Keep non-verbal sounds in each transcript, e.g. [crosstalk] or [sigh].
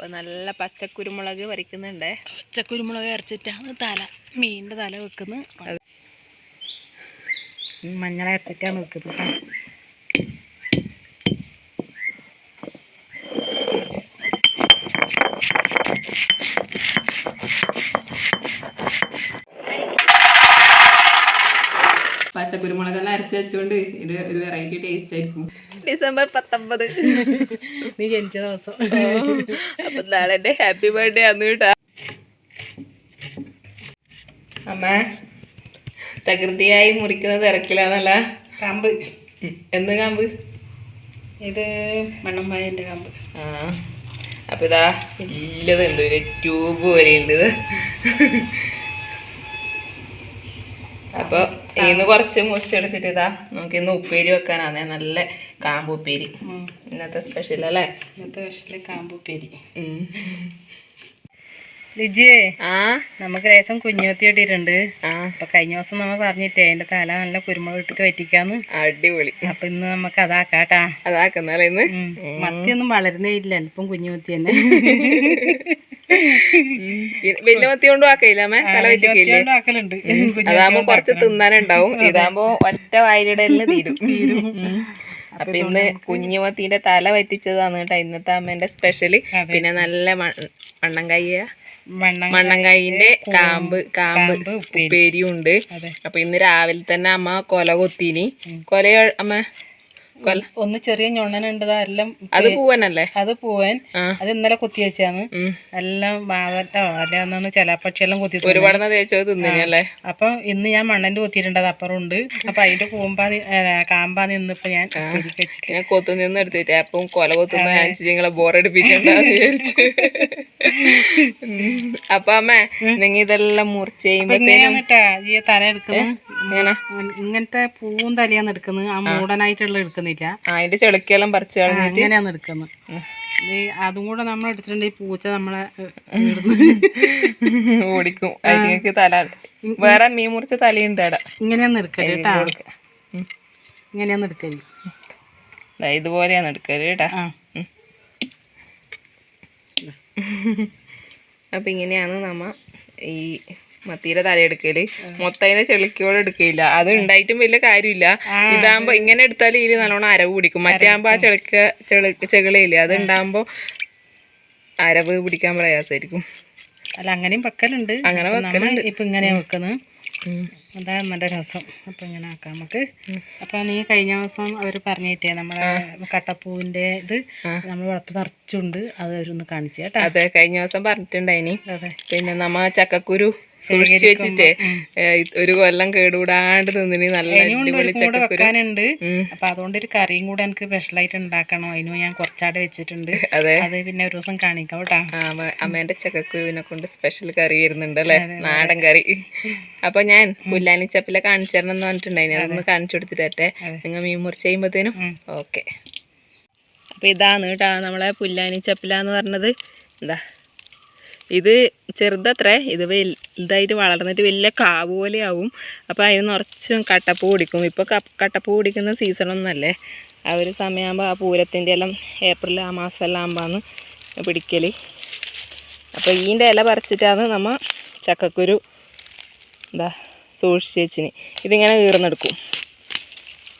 അപ്പോൾ നല്ല പച്ചക്കുരുമുളക് വരയ്ക്കുന്നുണ്ട്. പച്ചക്കുരുമുളക് അരച്ചിട്ടാണ് തല മീനിന്റെ തല വെക്കുന്നത്. മഞ്ഞൾ അരച്ചിട്ടാണ് വെക്കുന്നത്. പച്ചക്കുരുമുളകെല്ലാം അരച്ച് വെച്ചുകൊണ്ട് ഇത് ഒരു വെറൈറ്റി ടേസ്റ്റ് ആയിരിക്കും. ഡിസംബർ പത്തൊമ്പത്. നീ ജനിച്ച ദിവസം. അപ്പൊ നാളെ എന്റെ ഹാപ്പി ബർത്ത്ഡേ ആണ് കേട്ടാ. അമ്മ. പ്രകൃതിയായി മുറിക്കുന്ന തിരക്കിലാണല്ല. കാമ്പ്. എന്ത് കാമ്പ്? ഇത് മണ്ണമ്മായന്റെ കാമ്പ്. ആ അപ്പം ഇതാ ഇല്ലതുണ്ട് ഒരു ട്യൂബ് പോലെ ഉണ്ട് ഇത് അപ്പോൾ ഇന്ന് കുറച്ച് മുറിച്ചെടുത്തിട്ട് ഇതാ നമുക്ക് ഇന്ന് ഉപ്പേരി വെക്കാനാണ് നല്ല കാമ്പുപ്പേരി ഇന്നത്തെ സ്പെഷ്യൽ അല്ലേ? ഇന്നത്തെ സ്പെഷ്യൽ കാമ്പുപ്പേരി. ലിജിയേ ആ? നമുക്ക് ലേശം കുഞ്ഞുത്തി ഇട്ടിട്ടുണ്ട് ആ. അപ്പൊ കഴിഞ്ഞ ദിവസം നമ്മൾ പറഞ്ഞിട്ടേ അതിന്റെ തല നല്ല കുരുമുളക് ഇട്ടിട്ട് വറ്റിക്കാന്ന്. അടിപൊളി. അപ്പൊ ഇന്ന് നമുക്ക് അതാക്കാട്ടാ. അതാക്കുന്നല്ലേ ഇന്ന്. മത്തിയൊന്നും വളരുന്നേ ഇല്ല അല്പം കുഞ്ഞുമത്തി തന്നെ. [laughs] വലിയ മത്തി കൊണ്ടും ആക്കയില്ല അമ്മേ? തല ആക്കലുണ്ട്. അതാകുമ്പോ കുറച്ച് തിന്നാനുണ്ടാവും ഇതാകുമ്പോ ഒറ്റ വായിലിടലിന് തീരും. [laughs] അപ്പൊ ഇന്ന് കുഞ്ഞുമത്തിന്റെ തല വറ്റിച്ചതാണ് കേട്ടോ ഇന്നത്തെ അമ്മേന്റെ സ്പെഷ്യൽ. പിന്നെ നല്ല മണ്ണം മണ്ണൻകായ മണ്ണങ്കായിന്റെ കാമ്പ് കാമ്പ് കാമ്പ് ഉപ്പേരി. ഉപ്പേരിയും ഉണ്ട്. അപ്പൊ ഇന്ന് രാവിലെ തന്നെ അമ്മ കൊല കൊത്തിനി. കൊല അമ്മ? ഒന്ന് ചെറിയ ഞൊണ്ണനുണ്ട് എല്ലാം അത് പൂവനല്ലേ? അത് പൂവൻ. അത് ഇന്നലെ കുത്തി വെച്ചാന്ന് എല്ലാം മാവട്ടോ അല്ലാന്ന് ചിലപ്പക്ഷിയെല്ലാം കുത്തി. ഒരുപാട് തേച്ചത് തിന്നിനല്ലേ അപ്പൊ ഇന്ന് ഞാൻ മണ്ണന്റെ കുത്തിയിട്ടുണ്ട് അത് അപ്പുറം ഉണ്ട് അപ്പൊ അതിന്റെ കൂമ്പാ കാമ്പാ നിന്നിപ്പോ ഞാൻ ഞാൻ കൊത്തു നിന്ന് എടുത്തിട്ട് അപ്പം കൊല കൊത്തുന്ന ഞാൻ നിങ്ങളെ ബോറടിപ്പിക്കണ്ടെന്ന് വിചാരിച്ചു. ഉം. അപ്പൊ അമ്മ നിങ്ങ ഇതെല്ലാം മുറിച്ച് എടുക്കുന്നത് ഇങ്ങനത്തെ പൂവും തലയാന്ന് എടുക്കുന്നത് ആ മൂടനായിട്ടുള്ള എടുക്കുന്നില്ല ആ അതിന്റെ ചെളുക്കെല്ലാം പറിച്ചു കളഞ്ഞിട്ട് അങ്ങനെയാന്ന് എടുക്കുന്നത്. അതും കൂടെ നമ്മൾ എടുത്തിട്ടുണ്ട് ഈ പൂച്ച നമ്മളെ [laughs] ഓടിക്കും. അതിലേക്ക് തല വേറെ മീൻ മുറിച്ച തലയുണ്ട് അവിടെ. ഇങ്ങനെയാന്ന് എടുക്കൽ കേട്ടാ. ഇങ്ങനെയാന്ന് എടുക്കൽ. ദാ ഇതുപോലെയാണ് എടുക്കൽ കേട്ടാ. അപ്പൊ ഇങ്ങനെയാണ് നമ്മ ഈ മത്തിയുടെ തല എടുക്കൽ മൊത്തം അതിനെ ചെളുക്കിയോടെ എടുക്കില്ല അത് ഉണ്ടായിട്ടും വലിയ കാര്യമില്ല. ഇതാകുമ്പോ ഇങ്ങനെ എടുത്താൽ ഇതിൽ നല്ലോണം അരവ് പിടിക്കും. മറ്റേ ആകുമ്പോ ആ ചെളുക്ക ചെളു ചെകളിയില്ലേ അത് ഉണ്ടാകുമ്പോ അരവ് പിടിക്കാൻ പ്രയാസമായിരിക്കും. അല്ല അങ്ങനെയും വെക്കലുണ്ട്. അങ്ങനെ ഇപ്പൊ ഇങ്ങനെയാ വെക്കുന്നത് അതാ നല്ല രസം. അപ്പം ഇങ്ങനെ ആക്കാം നമുക്ക്. അപ്പം നീ കഴിഞ്ഞ ദിവസം അവർ പറഞ്ഞിട്ടേ നമ്മളെ കട്ടപ്പൂവിന്റെ ഇത് നമ്മൾ വളപ്പ് നിറച്ചുണ്ട്. അത് അവരൊന്ന് കാണിച്ചു കേട്ടോ. അതെ കഴിഞ്ഞ ദിവസം പറഞ്ഞിട്ടുണ്ടായിനി. പിന്നെ നമ്മ ചക്കക്കുരു സൂക്ഷിച്ചു വെച്ചിട്ടേ ഒരു കൊല്ലം കേടുകൂടാണ്ട് നിന്നിന് നല്ല അടിപൊളി വെക്കാനുണ്ട്. അപ്പൊ അതുകൊണ്ട് ഒരു കറിയും കൂടെ എനിക്ക് സ്പെഷ്യലായിട്ട് ഉണ്ടാക്കണം. അതിന് ഞാൻ കുറച്ചാടെ വെച്ചിട്ടുണ്ട്. അതെ. അത് പിന്നെ ഒരു ദിവസം കാണിക്കാം കേട്ടോ. അമ്മേന്റെ ചക്കക്കുരുവിനെ കൊണ്ട് സ്പെഷ്യൽ കറി വരുന്നുണ്ട് അല്ലേ? നാടൻ കറി. അപ്പൊ ഞാൻ പുല്ലാനിച്ചപ്പിലെ കാണിച്ചു തരണം എന്ന് പറഞ്ഞിട്ടുണ്ടായിരുന്നു അതൊന്ന് കാണിച്ചു കൊടുത്തിട്ടെ നിങ്ങൾ മീൻ മുറിച്ച് കഴിയുമ്പോഴത്തേനും. ഓക്കെ. അപ്പൊ ഇതാണ് കേട്ടാ നമ്മളെ പുല്ലാനി ചപ്പില എന്ന് പറഞ്ഞത്. എന്താ? ഇത് ചെറുതത്രേ. ഇത് വലുതായിട്ട് വളർന്നിട്ട് വലിയ കാവ് പോലെ ആവും അപ്പോൾ അതിന് നിറച്ചും കട്ടപ്പൂ പിടിക്കും. ഇപ്പോൾ കട്ടപ്പൂ പിടിക്കുന്ന സീസണൊന്നല്ലേ ആ ഒരു സമയമാകുമ്പോൾ ആ പൂരത്തിന്റെ എല്ലാം ഏപ്രിൽ ആ മാസമെല്ലാം ആകുമ്പോഴാണ് പിടിക്കൽ അപ്പോൾ ഈന്റെ ഇല പറിച്ചിട്ടാണ് നമ്മൾ ചക്കക്കുരു എന്താ സൂക്ഷിച്ച് വെച്ചിന് ഇതിങ്ങനെ കീർന്നെടുക്കും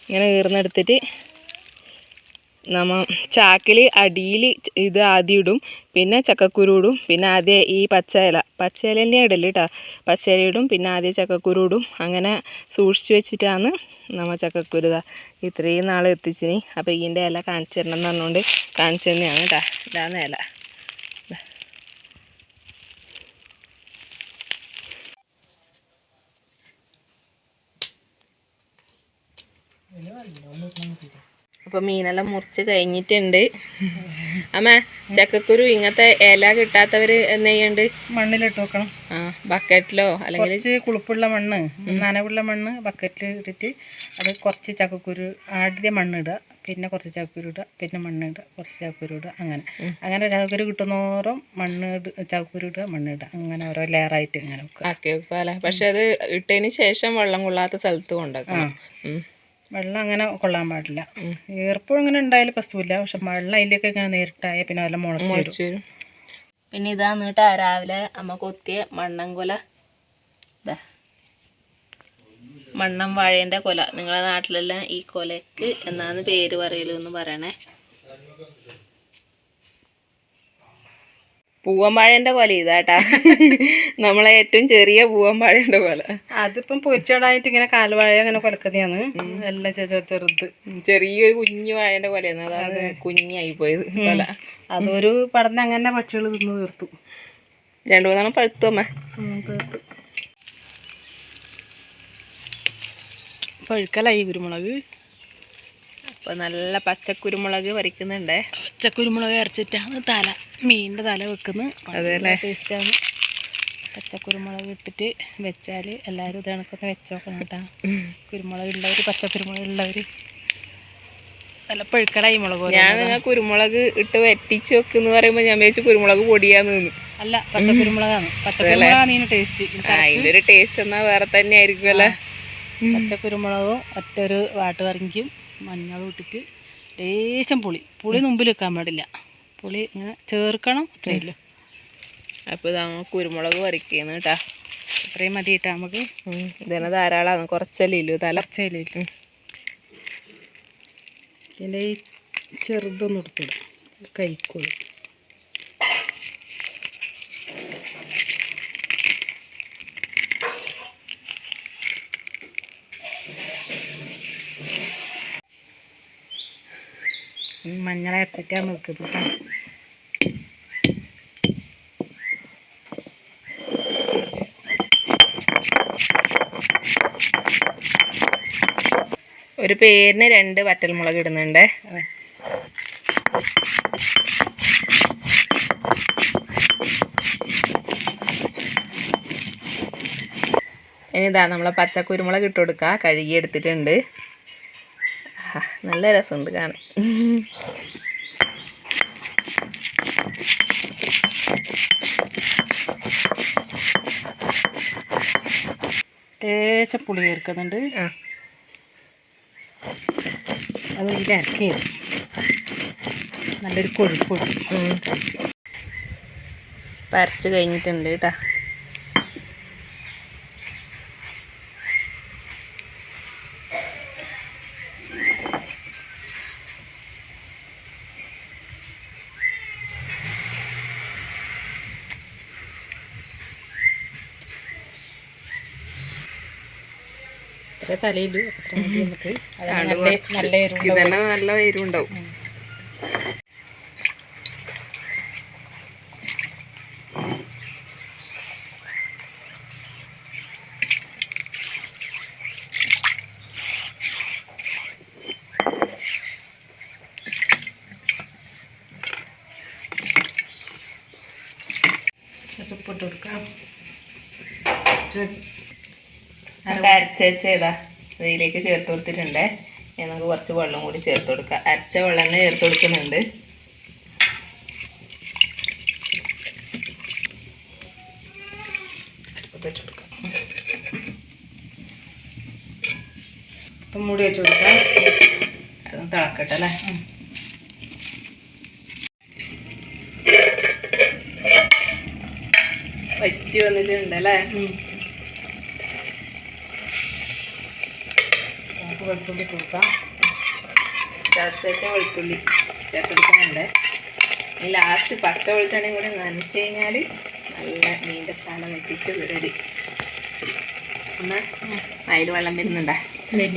ഇങ്ങനെ കീർന്നെടുത്തിട്ട് നമ്മ ചാക്കിൽ അടിയിൽ ഇത് ആദ്യം ഇടും. പിന്നെ ചക്കക്കുരു ഇടും. പിന്നെ ആദ്യം ഈ പച്ചയില. ഇല പച്ച ഇല തന്നെ ഇടൽ കേട്ടോ പച്ചയില ഇടും. പിന്നെ ആദ്യം ചക്കക്കുരു ഇടും. അങ്ങനെ സൂക്ഷിച്ച് വെച്ചിട്ടാണ് നമ്മൾ ചക്കക്കുരു ഇതാ ഇത്രയും നാൾ എത്തിച്ചിനി. അപ്പോൾ ഇതിന്റെ ഇല കാണിച്ചു തരണം എന്ന് പറഞ്ഞുകൊണ്ട് കാണിച്ചു തന്നെയാണ് കേട്ടോ ഇതാണ് ഇല. അപ്പോൾ മീനെല്ലാം മുറിച്ച് കഴിഞ്ഞിട്ടുണ്ട്. അമ്മ ചക്കക്കുരു ഇങ്ങനത്തെ ഇല കിട്ടാത്തവര് എന്തെയ്യണ്ട് മണ്ണിലിട്ട് വെക്കണം. ആ ബക്കറ്റിലോ അല്ലെങ്കിൽ കുളിപ്പുള്ള മണ്ണ് നനവുള്ള മണ്ണ് ബക്കറ്റിൽ ഇട്ടിട്ട് അത് കുറച്ച് ചക്കക്കുരു ആദ്യം മണ്ണിടുക പിന്നെ കുറച്ച് ചക്കക്കുരു ഇടുക പിന്നെ മണ്ണിടുക കുറച്ച് ചക്കക്കുരു ഇടുക അങ്ങനെ. അങ്ങനെ ചക്കക്കുരു കിട്ടുന്നോറും മണ്ണ് ചക്കക്കുരു ഇടുക മണ്ണിടുക അങ്ങനെ ഓരോ ലെയറായിട്ട് ഇങ്ങനെ വെക്കുക. ആക്കി വെക്കുക അല്ലേ പക്ഷെ അത് ഇട്ടതിന് ശേഷം വെള്ളം കൊള്ളാത്ത സ്ഥലത്ത് കൊണ്ടാക്കണം ഉം. വെള്ളം അങ്ങനെ കൊള്ളാൻ പാടില്ല. ഈർപ്പം ഇങ്ങനെ ഉണ്ടായാലും പ്രശ്നമില്ല. പക്ഷെ വെള്ളം അതിലേക്ക് ഇങ്ങനെ നേരിട്ടായാൽ പിന്നെ അതെല്ലാം മുളച്ച് വരും. പിന്നെ ഇതാന്ന് കേട്ടാ രാവിലെ അമ്മ കൊത്തിയ മണ്ണൻകൊല ഇതാ. മണ്ണം വാഴേന്റെ കൊല. നിങ്ങളെ നാട്ടിലെല്ലാം ഈ കൊലക്ക് എന്നാന്ന് പേര് പറയലെന്ന് പറയണേ? പൂവമ്പാഴേന്റെ കൊല ഇതാട്ടാ. നമ്മളെ ഏറ്റവും ചെറിയ പൂവമ്പാഴേന്റെ കൊല. അതിപ്പം പൊരിച്ചടായിട്ട് ഇങ്ങനെ കാൽവാഴ അങ്ങനെ കൊലക്കതിയാണ് എല്ലാം ചെറു ചെറു- ചെറുത്. ചെറിയൊരു കുഞ്ഞു വാഴേന്റെ കൊലയാണ്. അതാണ് കുഞ്ഞായി പോയത് കൊല. അതൊരു പടന്ന് അങ്ങനെ പക്ഷികൾ തിന്ന് തീർത്തു. രണ്ടു മൂന്നെണ്ണം പഴുത്തു അമ്മ. തീർത്തു പഴുക്കലായി കുരുമുളക്. അപ്പൊ നല്ല പച്ചക്കുരുമുളക് വരയ്ക്കുന്നുണ്ട് പച്ചക്കുരുമുളക് അരച്ചിട്ടാണ് തല മീനിന്റെ തല വെക്കുന്നത്. അതേ ടേസ്റ്റാണ്. പച്ചക്കുരുമുളക് ഇട്ടിട്ട് വെച്ചാൽ എല്ലാവരും ഇത് കണക്കൊന്ന് വെച്ചോക്കണം കേട്ടോ. കുരുമുളക് ഉള്ളവർ പച്ചക്കുരുമുളക് ഉള്ളവർ നല്ല പഴുക്കടായി മുളക് ഞാൻ നിങ്ങൾ കുരുമുളക് ഇട്ട് വെറ്റിച്ച് വെക്കുന്ന പറയുമ്പോൾ ഞാൻ വിചാരിച്ചു കുരുമുളക് പൊടിയാന്ന് അല്ല പച്ചക്കുരുമുളകാണ്. പച്ചക്കുരുമുളകാണ് ഇതിന് ടേസ്റ്റ് ആ അതിന്റെ ഒരു ടേസ്റ്റ് എന്നാ വേറെ തന്നെ ആയിരിക്കുമല്ലേ പച്ചക്കുരുമുളകും ഒറ്റൊരു വാട്ട് കറിക്കും മഞ്ഞളും ഇട്ടിട്ട് ലേശം പുളി. പുളി മുമ്പിൽ വെക്കാൻ പാടില്ല. പുളി ഇങ്ങനെ ചേർക്കണം അത്രയല്ലോ അപ്പോൾ അപ്പൊ ഇതാ കുരുമുളക് പറിക്കുന്നു കേട്ടാ അത്രയും മതി കേട്ടാ നമുക്ക് ഇതന്നെ ധാരാളമാണ് കുറച്ചല്ലേ ഇല്ലു തല. കുറച്ചതിലില്ല ഇതിന്റെ ഈ ചെറുതൊന്നും എടുത്തിടും. കഴിക്കോളൂ മഞ്ഞൾ അരച്ചിട്ടാണ് വെക്കുന്നത് കേട്ടോ ഒരു പേരിന് രണ്ട് വറ്റൽമുളക് ഇടുന്നുണ്ട്. ഇനി ഇതാ നമ്മളെ പച്ചക്കുരുമുളക് ഇട്ട് കൊടുക്കുക കഴുകി എടുത്തിട്ടുണ്ട്. നല്ല രസമുണ്ട് കാണാൻ. തേച്ച പുളി ചേർക്കുന്നുണ്ട്. അത് ഇതിൽ ഇറക്കി നല്ലൊരു കൊഴുപ്പൊഴി. പരച്ച് കഴിഞ്ഞിട്ടുണ്ട് കേട്ടാ. ഇത്ര തലയിൽ അത്ര മതി നമുക്ക്? നല്ല നല്ല ഇതന്നെ നല്ല എരിവുണ്ടാവും. ഉപ്പിട്ട് കൊടുക്കാം. കുറച്ച് അരച്ച വെച്ചതാ ഇതിലേക്ക് ചേർത്ത് കൊടുത്തിട്ടുണ്ട്. നമുക്ക് കുറച്ച് വെള്ളം കൂടി ചേർത്ത് കൊടുക്കാം. അരച്ച വെള്ളം തന്നെ ചേർത്ത് കൊടുക്കുന്നുണ്ട്. ഇപ്പം മൂടി വെച്ച് കൊടുക്കാം. അതൊന്ന് തിളക്കട്ടെ അല്ലേ? വറ്റി വന്നിട്ടുണ്ട് അല്ലേ നമുക്ക് വെളുത്തുള്ളി കൊടുക്കാം ചതച്ചേച്ച വെളുത്തുള്ളി ചേർത്തെടുക്കുന്നുണ്ട് ലാസ്റ്റ് പച്ച വെളിച്ചെണ്ണയും കൂടി നനച്ച് കഴിഞ്ഞാൽ നല്ല നീണ്ട തല വെട്ടിച്ച് വിടടി ഒന്ന് വായിൽ വെള്ളം വരുന്നുണ്ടാ.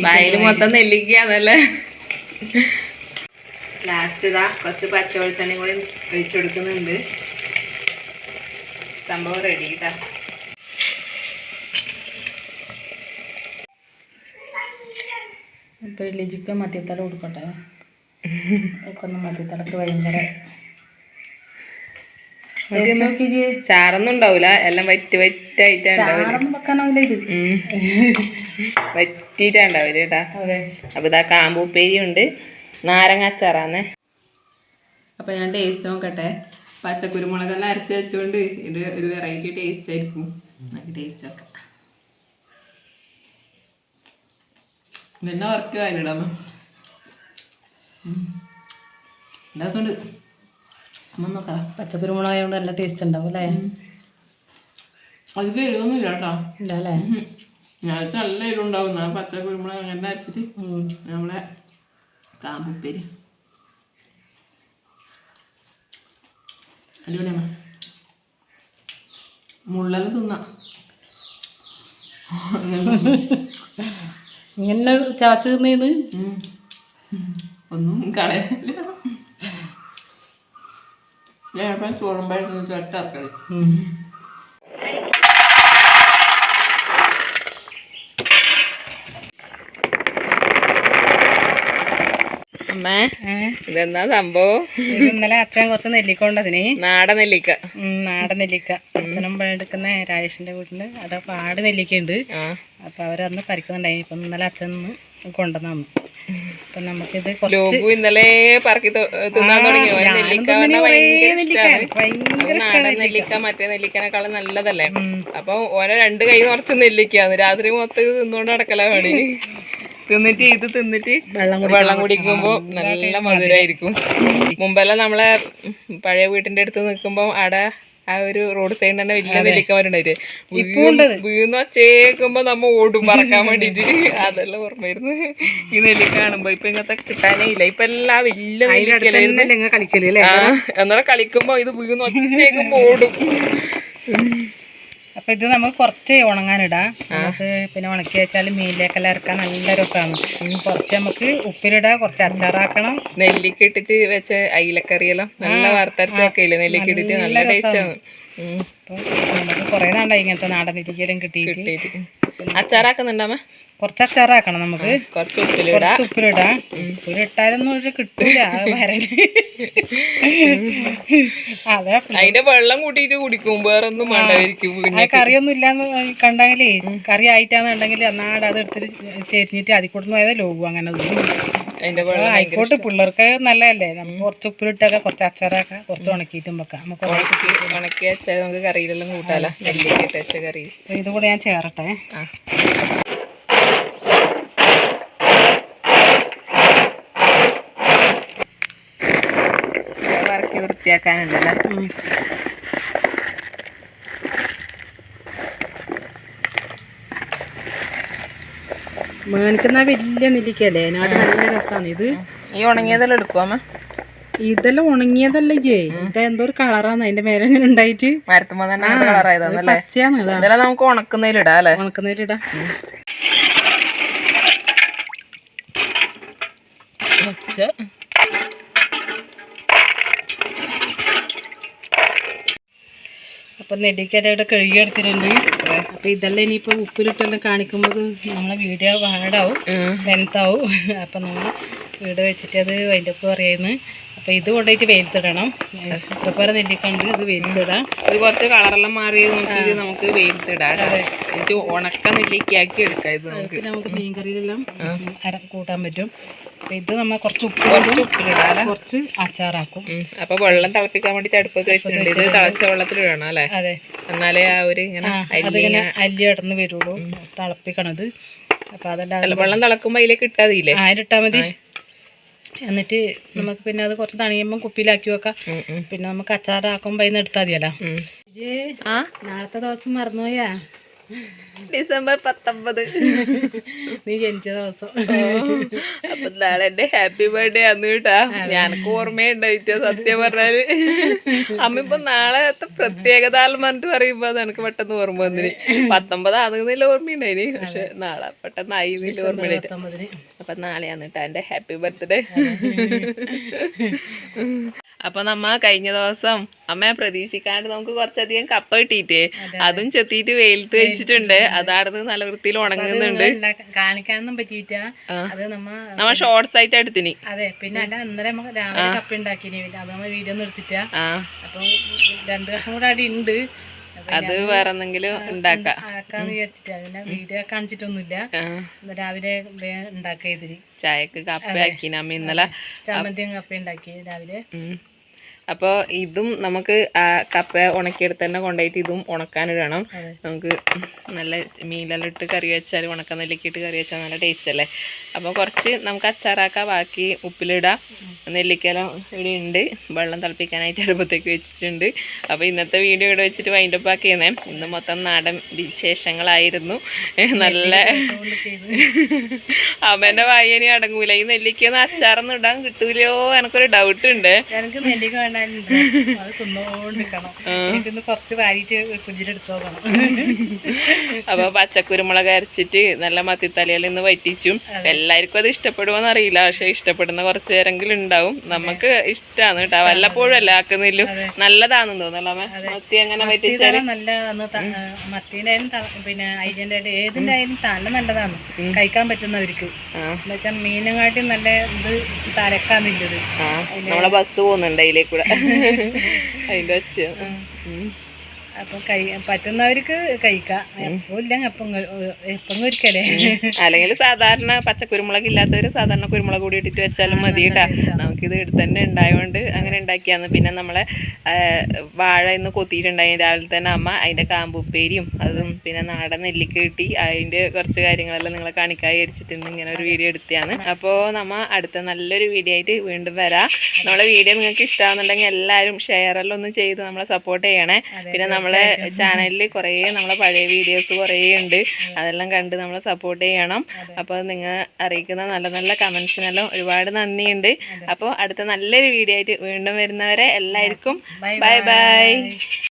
വായിൽ മൊത്തം നെല്ലിക്കാന്നല്ലേ ലാസ്റ്റ് ഇതാ കുറച്ച് പച്ച വെളിച്ചെണ്ണയും കൂടി ഒഴിച്ചു കൊടുക്കുന്നുണ്ട്. സംഭവം റെഡി കേട്ടാ ഇപ്പോൾ ലിജിക്ക് മദ്യത്തല കൊടുക്കട്ടെ. ഒക്കെ മദ്യത്തലക്ക് ഭയങ്കര ചാറൊന്നും ഉണ്ടാവൂല. എല്ലാം വറ്റ് വറ്റായിട്ടാണ്ടാവില്ല ഉണ്ടാവില്ല കേട്ടാ. അപ്പൊ ഇതാ കാമ്പൂപ്പേരി ഉണ്ട്. നാരങ്ങ അച്ചാറാന്നേ അപ്പൊ ഞാൻ ടേസ്റ്റ് നോക്കട്ടെ. പച്ചക്കുരുമുളകെല്ലാം അരച്ച് വെച്ചുകൊണ്ട് ഇത് ഒരു വെറൈറ്റി ടേസ്റ്റ് ആയിരിക്കും. ടേസ്റ്റ് നോക്കാം ഇതെന്നെ വർക്ക് അതിലിടാമോ രസമുണ്ട്. അമ്മ നോക്കാം. പച്ചക്കുരുമുളക് ആയതുകൊണ്ട് നല്ല ടേസ്റ്റ് ഉണ്ടാവും അല്ലേ? അത് എരിവൊന്നുമില്ല കേട്ടോ. ഇല്ല അല്ലേ? ഞാൻ നല്ല എരിവുണ്ടാവും. ആ പച്ച കുരുമുളക് അങ്ങനെ അരച്ചിട്ട്. നമ്മളെ കാമ്പിപ്പേര്. അടിപൊളിയമ്മ മുള്ളെല്ലാം തിന്നാം. [laughs] ഇങ്ങനെ ചാച്ച തിന്നേന്ന്. ഒന്നും കളയില്ല ചോറും ചോറുമ്പോഴത്തേന് ചട്ട അമ്മേ. ഇതെന്നാ സംഭവം? ഇത് ഇന്നലെ അച്ഛൻ കുറച്ച് നെല്ലിക്ക ഉണ്ടതിന് നാടൻ നെല്ലിക്ക. നാടൻ നെല്ലിക്ക. അച്ഛനും എടുക്കുന്ന രാജേഷിന്റെ വീട്ടിൽ അവിടെ പാട് നെല്ലിക്ക ഉണ്ട് അപ്പൊ അവരന്ന് പറിക്കുന്നുണ്ടായി. ഇപ്പൊ ഇന്നലെ അച്ഛൻ കൊണ്ടുവന്നു അപ്പൊ നമുക്കിത് ഇന്നലെ പറക്കി തിന്നാൻ തുടങ്ങി. നെല്ലിക്ക ഭയങ്കര നെല്ലിക്ക. മറ്റേ നെല്ലിക്കനേക്കാളും നല്ലതല്ലേ? അപ്പൊ ഓനെ രണ്ട് കൈ നിറച്ച് നെല്ലിക്കാന്ന് രാത്രി മൊത്തം ഇത് നിന്നുകൊണ്ട് നടക്കല പണി. [laughs] തിന്നിട്ട് ഇത് തിന്നിട്ട് വെള്ളം കുടിക്കുമ്പോ നല്ല മധുരമായിരിക്കും മുമ്പെല്ലാം നമ്മളെ പഴയ വീട്ടിന്റെ അടുത്ത് നിൽക്കുമ്പോ അവിടെ ആ ഒരു റോഡ് സൈഡിൽ തന്നെ വലിയ നെല്ലിക്കമാരുണ്ടായിട്ട് വീന്ന് ചേക്കുമ്പോ നമ്മ ഓടും പറക്കാൻ വേണ്ടിട്ട്. അതെല്ലാം ഓർമ്മയായിരുന്നു. ഈ നെല്ലിക്ക കാണുമ്പോ ഇപ്പൊ ഇങ്ങനത്തെ കിട്ടാനേ ഇല്ല. ഇപ്പൊ എല്ലാ വലിയ കളിക്കലേ എന്നാലും കളിക്കുമ്പോ ഇത് വീന്ന് ഒച്ചേക്കുമ്പോ ഓടും. അപ്പൊ ഇത് നമുക്ക് കുറച്ച് ഉണങ്ങാനിടാം. നമുക്ക് പിന്നെ ഉണക്കി വെച്ചാൽ മീനിലേക്കെല്ലാം ഇറക്കാൻ നല്ല രസമാണ് കുറച്ച് നമുക്ക് ഉപ്പിലിടാം കുറച്ച് അച്ചാറാക്കണം. നെല്ലിക്ക ഇട്ടിട്ട് വെച്ച അയിലക്കറിയെല്ലാം നല്ല വറുത്തരച്ചൊക്കെ ഇല്ലേ നെല്ലിക്ക ഇട്ടിട്ട് നല്ല ടേസ്റ്റ് ആണ്. അപ്പം നമുക്ക് കുറേ നാണ്ടായി ഇങ്ങനത്തെ നാടൻ ഇരിക്കലും കിട്ടിയിട്ട്. അച്ചാറാക്കുന്നുണ്ടാമ കുറച്ച് അച്ചാറാക്കണം നമുക്ക്. കുറച്ച് ഉപ്പിലിടാ. ഉപ്പിലിടാം. ഉപ്പിലിട്ടാലൊന്നും ഒരു കിട്ടൂല അത് അതെ. അതിന്റെ വെള്ളം കൂട്ടിയിട്ട് കുടിക്കും വേറൊന്നും ഒന്നും ആ കറിയൊന്നും ഇല്ലാന്ന് കണ്ടെങ്കിലേ കറി ആയിട്ടാന്നുണ്ടെങ്കിൽ എന്നാട് അത് എടുത്തിട്ട് ചെരിഞ്ഞിട്ട് അതിൽ കൊടുന്ന് പോയത് ലോകു അങ്ങനെ ആയിക്കോട്ടെ പിള്ളേർക്ക് നല്ലതല്ലേ? നമുക്ക് കുറച്ച് ഉപ്പിലിട്ടൊക്കെ കുറച്ച് അച്ചാറാക്കാം കുറച്ച് ഉണക്കിയിട്ടും വെക്കാം. നമുക്ക് ഉണക്കി നമുക്ക് കറിയിലെല്ലാം കൂട്ടാല? നെല്ലിക്ക ഇട്ടച്ച കറി. ഇത് കൂടെ ഞാൻ ചേരട്ടെ ആ. വറക്കി വൃത്തിയാക്കാനുണ്ടല്ലോ? മേണിക്കുന്ന വലിയ നെല്ലിക്കല്ലേ അതിനാട്ട് നല്ല രസമാണ് ഇത്. ഈ ഉണങ്ങിയതെല്ലാം എടുക്കുവാമ ഇതെല്ലാം ഉണങ്ങിയതല്ലേ ജേ ഇത് എന്തോ ഒരു കളറാണ് അതിന്റെ മേലെ ഇങ്ങനെ ഉണ്ടായിട്ട്. മരത്തുമ്പോ തന്നെ കളറായതാണല്ലേ ഇതെല്ലാം നമുക്ക് ഉണക്കുന്നതിലിടാം അല്ലേ? ഉണക്കുന്നതിലിടാ അപ്പൊ കഴുകി കഴുകിയെടുത്തിട്ടുണ്ട് അപ്പൊ ഇതെല്ലാം ഇനിയിപ്പോ ഉപ്പിലിട്ടെല്ലാം കാണിക്കുമ്പോൾ നമ്മളെ വീഡിയോ വാടാവും ലെങ്താവും അപ്പൊ നമ്മൾ വീട് വെച്ചിട്ട് അത് അതിന്റെ ഒപ്പം പറയുന്നു. അപ്പൊ ഇത് കൊണ്ടുപോയിട്ട് വെയിലത്തിടണം പ്രിപ്പയർ നെല്ലിക്കണ്ട് ഇത് വെയിലത്തിടാം ഇത് കുറച്ച് കളറെല്ലാം മാറി നോക്കിയിട്ട് നമുക്ക് വെയിലത്തിടാം ഇത് എന്നിട്ട് ഉണക്ക നെല്ലിക്കാക്കി എടുക്കാം ഇത് നമുക്ക്. നമുക്ക് മീൻകറിയിലെല്ലാം അര കൂട്ടാൻ പറ്റും. അപ്പം ഇത് നമ്മൾ കുറച്ച് ഉപ്പ് കുറച്ച് ഉപ്പിലിടാം കുറച്ച് അച്ചാറാക്കും. അപ്പോൾ അപ്പൊ വെള്ളം തിളപ്പിക്കാൻ വേണ്ടിയിട്ട് അടുപ്പത്ത് വെച്ചിട്ടുണ്ട്. ഇത് തിളച്ച വെള്ളത്തിൽ ഇടണം അല്ലേ? അതെ. എന്നാലേ ആ ഒരു ഇങ്ങനെ അല്ലി അതിങ്ങനെ അല്ലി ഇടന്ന് വരുള്ളൂ. തിളപ്പിക്കണത്. അപ്പം അതെല്ലാം വെള്ളം തിളക്കുമ്പോൾ അതിലേക്ക് ഇട്ടാതില്ലേ ആയിട്ടാ മതി. എന്നിട്ട് നമുക്ക് പിന്നെ അത് കുറച്ച് തണിയുമ്പോൾ കുപ്പിയിലാക്കി വെക്കാം. പിന്നെ നമുക്ക് അച്ചാറാക്കുമ്പോൾ അതിന് എടുത്താൽ മതിയല്ലോ. ആ നാളത്തെ ദിവസം മറന്നുപോയാ? ഡിസംബർ പത്തൊമ്പത്. നീ ജനിച്ച ദിവസം. അപ്പൊ നാളെ എന്റെ ഹാപ്പി ബർത്ത്ഡേ അന്ന് കേട്ടാ. ഞാനൊക്കെ ഓർമ്മയുണ്ടായിട്ട് സത്യം പറഞ്ഞാൽ. അമ്മ ഇപ്പൊ നാളത്തെ പ്രത്യേകത ആൾ പറഞ്ഞിട്ട് പറയുമ്പോ എനിക്ക് പെട്ടെന്ന് ഓർമ്മ വന്നിന്. പത്തൊമ്പതാണെന്നില്ല ഓർമ്മയുണ്ടായിന് പക്ഷെ നാളെ പെട്ടെന്ന് ആയി എന്നില്ല ഓർമ്മയുണ്ടായിട്ട് അപ്പൊ നാളെയാണ് കേട്ടാ എന്റെ ഹാപ്പി ബർത്ത്ഡേ അപ്പൊ നമ്മ കഴിഞ്ഞ ദിവസം അമ്മയെ പ്രതീക്ഷിക്കാണ്ട് നമുക്ക് കുറച്ചധികം കപ്പ കിട്ടിയിട്ടേ. അതും ചെത്തിയിട്ട് വെയിലത്ത് വെച്ചിട്ടുണ്ട്. അതാടുന്ന് നല്ല വൃത്തിയിൽ ഉണങ്ങുന്നുണ്ട്. കാണിക്കാനൊന്നും പറ്റിയിട്ട്. അത് നമ്മ നമ്മ ഷോർട്സ് ആയിട്ട് എടുത്തിന്. അതെ പിന്നെ അല്ല ഇന്നലെ നമുക്ക് രാവിലെ കപ്പ ഉണ്ടാക്കിനി. അത് നമ്മ വീഡിയോ ഒന്നും എടുത്തിട്ടാ അപ്പം രണ്ട് കഷ്ണം കൂടെ അവിടെ ഉണ്ട്. അത് വേറെ എന്തെങ്കിലും ഉണ്ടാക്കാം. വീഡിയോ കാണിച്ചിട്ടൊന്നുമില്ല. രാവിലെ ഉണ്ടാക്കിയതിന്. ചായക്ക് കപ്പ ആക്കിന്. അമ്മ ഇന്നലെ ചമ്മന്തിയും കപ്പ ഉണ്ടാക്കി രാവിലെ. അപ്പോൾ ഇതും നമുക്ക് ആ കപ്പ ഉണക്കിയെടുത്ത് തന്നെ കൊണ്ടുപോയിട്ട് ഇതും ഉണക്കാനിടണം. ഇടണം നമുക്ക് നല്ല മീനെല്ലാം ഇട്ട് കറി വെച്ചാൽ ഉണക്ക നെല്ലിക്കിട്ട് കറി വെച്ചാൽ നല്ല ടേസ്റ്റ് അല്ലേ? അപ്പോൾ കുറച്ച് നമുക്ക് അച്ചാറാക്കാം ബാക്കി ഉപ്പിലിടാം. നെല്ലിക്കലം ഇവിടെ ഉണ്ട്. വെള്ളം തിളപ്പിക്കാനായിട്ട് അടുപ്പത്തേക്ക് വെച്ചിട്ടുണ്ട്. അപ്പോൾ ഇന്നത്തെ വീഡിയോ ഇവിടെ വെച്ചിട്ട് വൈൻഡ് അപ്പ് ആക്കിയെന്നേ. ഇന്ന് മൊത്തം നാടൻ വിശേഷങ്ങളായിരുന്നു. നല്ല അമ്മേന്റെ വായനയും അടങ്ങൂല. ഈ നെല്ലിക്കൊന്നും അച്ചാറൊന്നും ഇടാൻ കിട്ടൂലോ എനിക്കൊരു ഡൗട്ട് ഉണ്ട്. എനിക്ക് നെല്ലിക്ക അപ്പൊ പച്ചക്കുരുമുളക് അരച്ചിട്ട് നല്ല മത്തിത്തലയിൽ നിന്ന് വറ്റിച്ചും. എല്ലാവർക്കും അത് ഇഷ്ടപ്പെടുമോന്ന് അറിയില്ല. പക്ഷെ ഇഷ്ടപ്പെടുന്ന കുറച്ച് പേരെങ്കിലും ഉണ്ടാവും. നമുക്ക് ഇഷ്ടമാണ് കേട്ടോ. വല്ലപ്പോഴും അല്ല ആക്കുന്നില്ലും നല്ലതാണെന്ന് തോന്നല്ലേ മത്തി അങ്ങനെ വറ്റിച്ചാൽ? നല്ല ത- പിന്നെ അയിജന്റെ ഏതിന്റെ ആയാലും തല നല്ലതാണ്. കഴിക്കാൻ പറ്റുന്നവർക്ക്. ആ. എന്താ വെച്ചാൽ മീനുകാട്ടി നല്ല ഇത് തരക്കാന്നില്ലത്. നമ്മളെ ബസ് പോകുന്നുണ്ട് അതിലേക്കൂടെ [laughs] അതിന്റെ അച്ഛ. അപ്പം കൈ പറ്റുന്നവർക്ക് കഴിക്കാം. ഇല്ല എപ്പം എപ്പം ഒരിക്കലേ അല്ലെങ്കിൽ സാധാരണ പച്ചക്കുരുമുളക് ഇല്ലാത്തവർ സാധാരണ കുരുമുളക് കൂടി ഇട്ടിട്ട് വെച്ചാലും മതി കേട്ടാ നമുക്കിത് എടുത്ത് തന്നെ ഉണ്ടായതുകൊണ്ട് അങ്ങനെ ഉണ്ടാക്കിയാന്ന്. പിന്നെ നമ്മളെ വാഴ ഇന്ന് കൊത്തിയിട്ടുണ്ടായി. രാവിലെ തന്നെ അമ്മ അതിന്റെ കാമ്പുപ്പേരിയും അതും പിന്നെ നാടൻ നെല്ലിക്ക കിട്ടി. അതിന്റെ കുറച്ച് കാര്യങ്ങളെല്ലാം നിങ്ങളെ കാണിക്കായി അടിച്ചിട്ട് ഇന്ന് ഇങ്ങനെ ഒരു വീഡിയോ എടുത്തതാണ്. അപ്പോൾ നമ്മ അടുത്ത നല്ലൊരു വീഡിയോ ആയിട്ട് വീണ്ടും വരാം. നമ്മളെ വീഡിയോ നിങ്ങൾക്ക് ഇഷ്ടമാകുന്നുണ്ടെങ്കിൽ എല്ലാവരും ഷെയർ എല്ലാം ഒന്ന് ചെയ്ത് നമ്മളെ സപ്പോർട്ട് ചെയ്യണേ. പിന്നെ നമ്മളെ ചാനലിൽ കുറേ നമ്മളെ പഴയ വീഡിയോസ് കുറേ ഉണ്ട്. അതെല്ലാം കണ്ട് നമ്മൾ സപ്പോർട്ട് ചെയ്യണം. അപ്പോൾ നിങ്ങൾ അറിയിക്കുന്ന നല്ല നല്ല കമൻസിനെല്ലാം ഒരുപാട് നന്ദിയുണ്ട്. അപ്പോൾ അടുത്ത നല്ലൊരു വീഡിയോ ആയിട്ട് വീണ്ടും വരുന്നവരെ എല്ലാവർക്കും ബൈ ബൈ